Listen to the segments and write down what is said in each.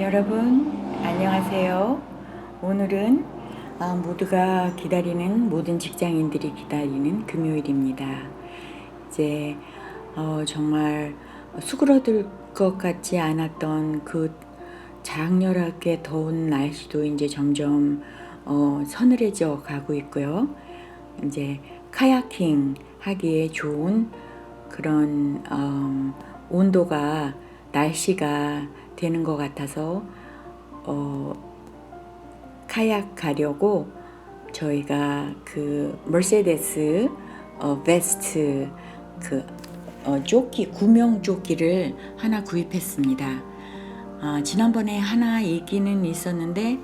여러분 안녕하세요. 오늘은 아, 모두가 기다리는 모든 직장인들이 기다리는 금요일입니다. 이제 어, 정말 수그러들 것 같지 않았던 그 장렬하게 더운 날씨도 이제 점점 어, 서늘해져 가고 있고요. 이제 카야킹 하기에 좋은 그런 음, 온도가 날씨가 되는 것 같아서 어, 카약 가려고 저희가 그 머세데스 어, 베스트 그 어, 조끼 구명 조끼를 하나 구입했습니다. 아, 지난번에 하나 얘기는 있었는데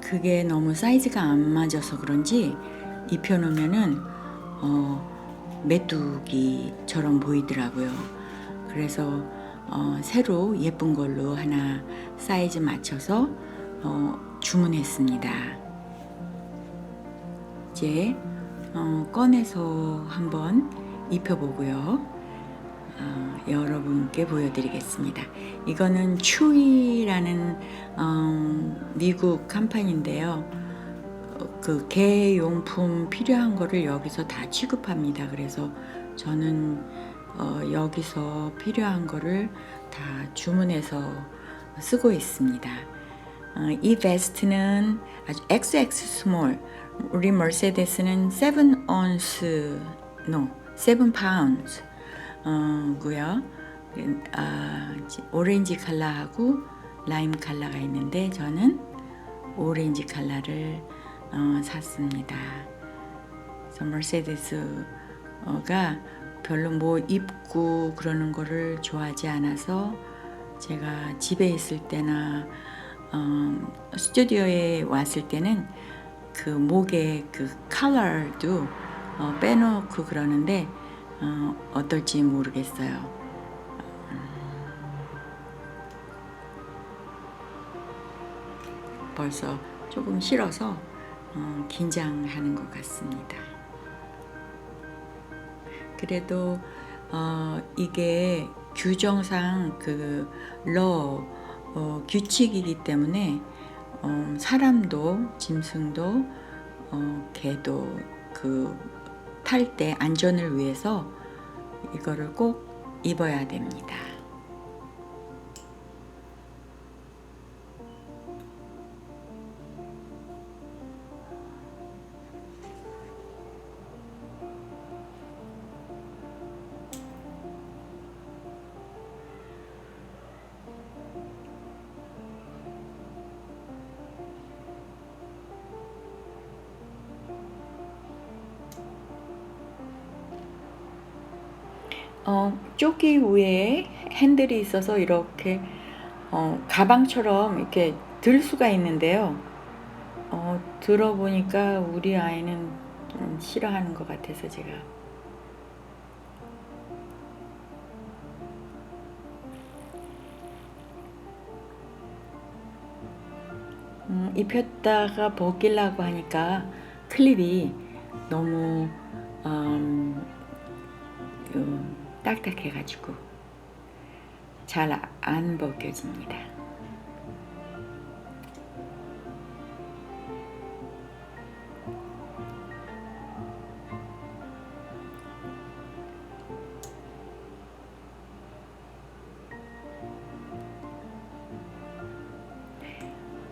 그게 너무 사이즈가 안 맞아서 그런지 입혀놓으면은 어, 메뚜기처럼 보이더라고요. 그래서 어, 새로 예쁜 걸로 하나 사이즈 맞춰서 어, 주문했습니다. 이제 어, 꺼내서 한번 입혀보고요. 어, 여러분께 보여드리겠습니다. 이거는 추이라는 어, 미국. 어, 그 개용품 필요한 거를 여기서 다 취급합니다. 그래서 저는 어, 여기서 필요한 거를 다 주문해서 쓰고 있습니다. 어, 이 베스트는 아주 XX 스몰, 우리 머세데스는 7 온스, no, 7 파운드 어, 고요. 아, 오렌지 컬러하고 라임 컬러가 있는데 저는 오렌지 컬러를 어, 샀습니다. 그래서 머세데스가 별로 뭐 입고 그러는 거를 좋아하지 않아서 제가 집에 있을 때나 어, 스튜디오에 왔을 때는 그 목에 그 컬러도 어, 빼놓고 그러는데 어, 어떨지 모르겠어요. 벌써 조금 싫어서 어, 긴장하는 것 같습니다. 그래도 어, 이게 규정상 그러 어, 규칙이기 때문에 어, 사람도 짐승도 어, 개도 그 탈 때 안전을 위해서 이거를 꼭 입어야 됩니다. 어, 조끼 위에 핸들이 있어서 이렇게 어, 가방처럼 이렇게 들 수가 있는데요. 어, 들어보니까 우리 아이는 좀 싫어하는 것 같아서 제가 음, 입혔다가 벗기려고 하니까 클립이 너무 음, 음, 딱딱해가지고 잘 안 벗겨집니다.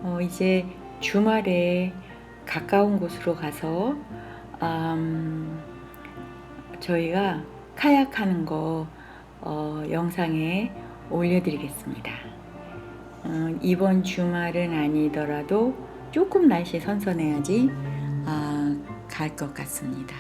어, 이제 주말에 가까운 곳으로 가서 음, 저희가 카약하는 거 어, 영상에 올려드리겠습니다. 어, 이번 주말은 아니더라도 조금 날씨 선선해야지 아, 갈 것 같습니다.